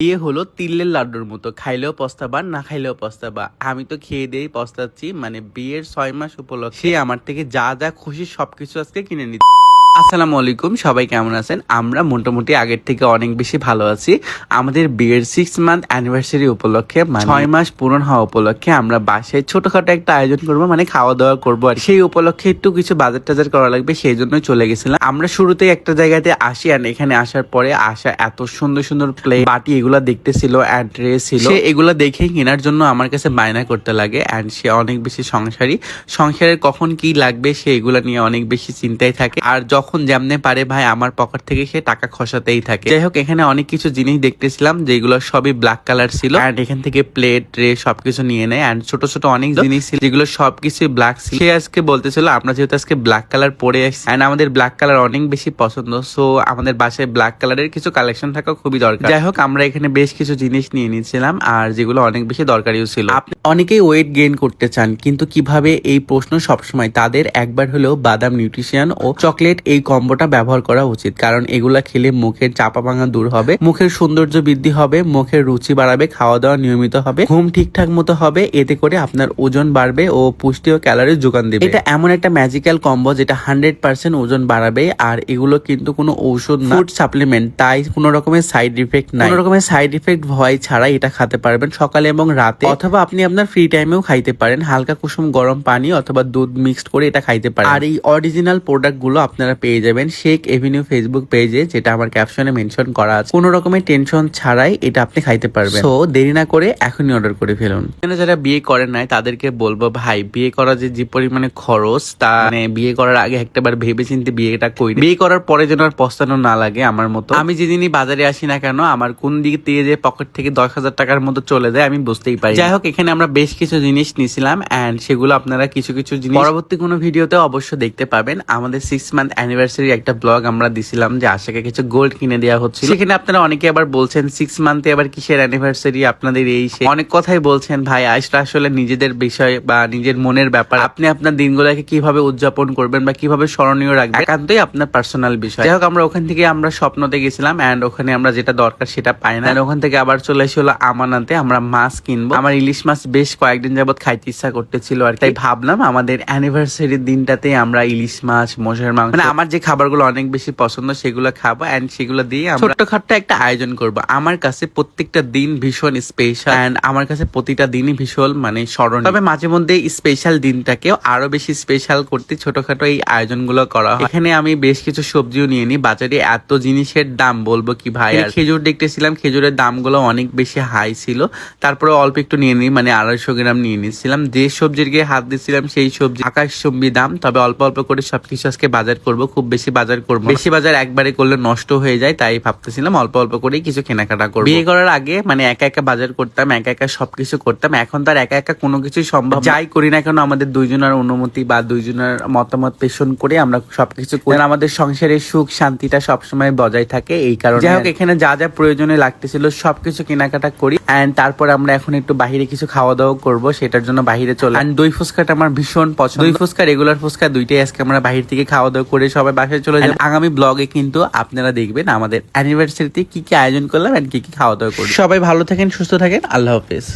বিয়ে হলো তিলের লাড্ডুর মতো, খাইলেও পস্তাবা না খাইলেও পস্তাবা আমি তো খেয়ে দিয়েই পস্তাচ্ছি মানে বিয়ের ছয় মাস উপলক্ষে আমার থেকে যা যা খুশি সবকিছু আজকে কিনে নিতে আসসালামু আলাইকুম সবাই কেমন আছেন? আমরা মোটামুটি আগের থেকে অনেক বেশি ভালো আছি। আমাদের বিয়ের সিক্স মান্থ অ্যানিভার্সারি উপলক্ষে মানে ছয় মাস পূরণ হওয়া উপলক্ষে আমরা বাসায় ছোটখাটো একটা আয়োজন করব মানে খাওয়া দাওয়া করব আর সেই উপলক্ষে একটু কিছু বাজার টাজার করা লাগবে সেই জন্য চলে গেছিলাম। আমরা শুরুতেই একটা জায়গাতে আসি আর এখানে আসার পরে আসা এত সুন্দর সুন্দর প্লেট বাটি এগুলা দেখতেছিল অ্যান্ড ট্রে ছিল। সে এগুলা দেখেই কেনার জন্য আমার কাছে বায়না করতে লাগে অ্যান্ড সে অনেক বেশি সংসারী। সংসারের কখন কি লাগবে সে এগুলা নিয়ে অনেক বেশি চিন্তায় থাকে। আর যখন যেমনে পারে ভাই আমার পকেট থেকে সে টাকা খসাতেই থাকে। যাই হোক এখানে অনেক কিছু জিনিস দেখতেছিলাম যেগুলো সবই ব্ল্যাক কালার ছিল। অ্যান্ড এখান থেকে প্লেট ট্রে সবকিছু নিয়ে নেয়। অ্যান্ড ছোট ছোট অনেক জিনিস ছিল যেগুলো সবকিছু ব্ল্যাক ছিল। সে আজকে বলতেছিল আমরা যেহেতু আজকে ব্ল্যাক কালার পরে আসছি। অ্যান্ড আমাদের ব্ল্যাক কালার অনেক বেশি পছন্দ। সো আমাদের বাসায় ব্ল্যাক কালারের কিছু কালেকশন থাকা খুবই দরকার। যাই হোক আমরা এখানে বেশ কিছু জিনিস নিয়ে নিয়েছিলাম আর যেগুলো অনেক বেশি দরকারিও ছিল। আপনি অনেকেই ওয়েট গেইন করতে চান কিন্তু কীভাবে এই প্রশ্ন সবসময় তাদের? একবার হলেও বাদাম নিউট্রিশন ও চকলেট এই কম্বোটা ব্যবহার করা উচিত। কারণ এগুলা খেলে মুখের চাপা ভাঙা দূর হবে, মুখের সৌন্দর্য বৃদ্ধি হবে, মুখের রুচি বাড়াবে খাওয়া দাওয়া নিয়মিত হবে, ঘুম ঠিকঠাক মতো হবে, এতে করে আপনার ওজন বাড়বে ও পুষ্টি ও ক্যালোরি যোগান দেবে। এটা এমন একটা ম্যাজিক্যাল কম্বো যেটা হান্ড্রেড পার্সেন্ট ওজন বাড়াবে, আর এগুলো কিন্তু কোনো ঔষধ না ফুড সাপ্লিমেন্ট তাই কোনো রকমের সাইড ইফেক্ট নাই। কোনো রকমের সাইড ইফেক্ট ভয় ছাড়াই এটা খেতে পারবেন সকালে এবং রাতে, অথবা আপনি আপনার ফ্রি টাইমেও খাইতে পারেন, হালকা কুসুম গরম পানি অথবা দুধ মিক্সড করে এটা খাইতে পারেন। আর এই অরিজিনাল প্রোডাক্টগুলো আপনারা পেয়ে যাবেন শেখ এভিনিউ ফেসবুক পেজে, যেটা আমার ক্যাপশনে মেনশন করা আছে। কোনো রকমের টেনশন ছাড়াই এটা আপনি খাইতে পারবেন। সো দেরি না করে এখনই অর্ডার করে ফেলুন। যারা বিয়ে করেন নাই, তাদেরকে বলব, ভাই, বিয়ে করা যে যে পরিমাণে খরচ, তা মানে বিয়ে করার আগে একটাবার ভেবে চিন্তে বিয়েটা করি বিয়ে করার পরে যেন আর পস্তানো না লাগে আমার মতো। আমি যেদিনই বাজারে আসি না কেন, আমার কোন দিক দিয়ে যে পকেট থেকে দশ হাজার টাকার মতো চলে যায়, আমি বুঝতেই পারি যাই হোক, এখানে আমরা বেশ কিছু জিনিস নিছিলাম অ্যান্ড সেগুলো আপনারা কিছু কিছু জিনিস পরবর্তী কোনো ভিডিওতে অবশ্য দেখতে পাবেন। আমাদের সিক্স মান্থ অ্যানিভার্সারি একটা ব্লগ আমরা দিছিলাম যে আশাকে কিছু গোল্ড কিনে দেওয়া হচ্ছে সেখানে আপনারা অনেকে আবার বলছেন সিক্স মান্থে আবার কিসের অ্যানিভার্সারি আপনাদের এই সে অনেক কথাই বলছেন, ভাই আজটা আসলে নিজেদের বিষয় বা নিজের মনের ব্যাপার। আপনি আপনার দিনগুলোকে কীভাবে উদযাপন করবেন বা কীভাবে স্মরণীয় রাখবেন? একান্তই আপনার পার্সোনাল বিষয়। যাই হোক, আমরা ওখান থেকে আমরা স্বপ্নতে গেছিলাম এন্ড ওখানে আমরা যেটা দরকার সেটা পাই না। ওখান থেকে আবার চলে এসে হলো আমানাতে আমরা মাছ কিনবো। আমার ইলিশ মাছ বেশ কয়েকদিন যাবত খাইতে ইচ্ছা করতেছিল আর তাই ভাবলাম আমাদের অ্যানিভার্সারির দিনটাতে আমরা ইলিশ মাছ মোষের মাংস মানে আমার যে খাবারগুলো অনেক বেশি পছন্দ, সেগুলো খাব এন্ড সেগুলো দিয়ে আমরা ছোট্টখাট্ট একটা আয়োজন করব। আমার কাছে প্রত্যেকটা দিন ভীষণ স্পেশাল এন্ড আমার কাছে প্রতিটা দিনই ভীষণ মানে স্মরণ তবে মাঝে মধ্যে স্পেশাল দিনটাকেও আরও বেশি স্পেশাল করতে ছোটখাটো এই আয়োজনগুলো করা হয়। এখানে আমি বেশ কিছু সবজিও নিয়ে নিই। বাজারে এত জিনিসের দাম বলব কি ভাই? খেজুর দেখতেছিলাম, খেজুরের দামগুলো অনেক বেশি হাই ছিল। তারপরে অল্প একটু নিয়ে নিই মানে আড়াইশো গ্রাম নিয়ে নিয়েছিলাম। যে সবজির গিয়ে হাত দিচ্ছিলাম সেই সবজি আকাশ দাম। তবে অল্প অল্প করে সবকিছু আজকে বাজার করব। খুব বেশি বাজার করব বেশি বাজার একবারে করলে নষ্ট হয়ে যায় তাই ভাবতেছিলাম অল্প অল্প করেই কিছু কেনাকাটা করব। বিয়ে করার আগে মানে একা একা বাজার করতাম একা একা সবকিছু করতাম এখন তার একা একা কোনো কিছুই সম্ভব যাই করি না কেন আমাদের দুইজনের অনুমতি বা দুইজনের মতামত পেশন করে আমরা সবকিছু করি। আমাদের সংসারের সুখ শান্তিটা সবসময় বজায় থাকে এই কারণে যাই হোক এখানে যা যা প্রয়োজনে লাগতেছিল সবকিছু কেনাকাটা করি। এন্ড তারপর আমরা এখন একটু বাহিরে কিছু খাওয়া দাওয়া করব সেটার জন্য বাহিরে চলে এন্ড দই ফুচকাটা আমার ভীষণ পছন্দ। দই ফুচকা রেগুলার ফুচকা দুইটাই আজকে আমরা বাহির থেকে খাওয়া দাওয়া করে সবাই বাসায় চলে যাবেন আগামী ব্লগে কিন্তু আপনারা দেখবেন আমাদের অ্যানিভার্সারিতে কি কি আয়োজন করলাম অ্যান্ড কি কি খাওয়া দাওয়া করলাম। সবাই ভালো থাকেন সুস্থ থাকেন আল্লাহ হাফেজ।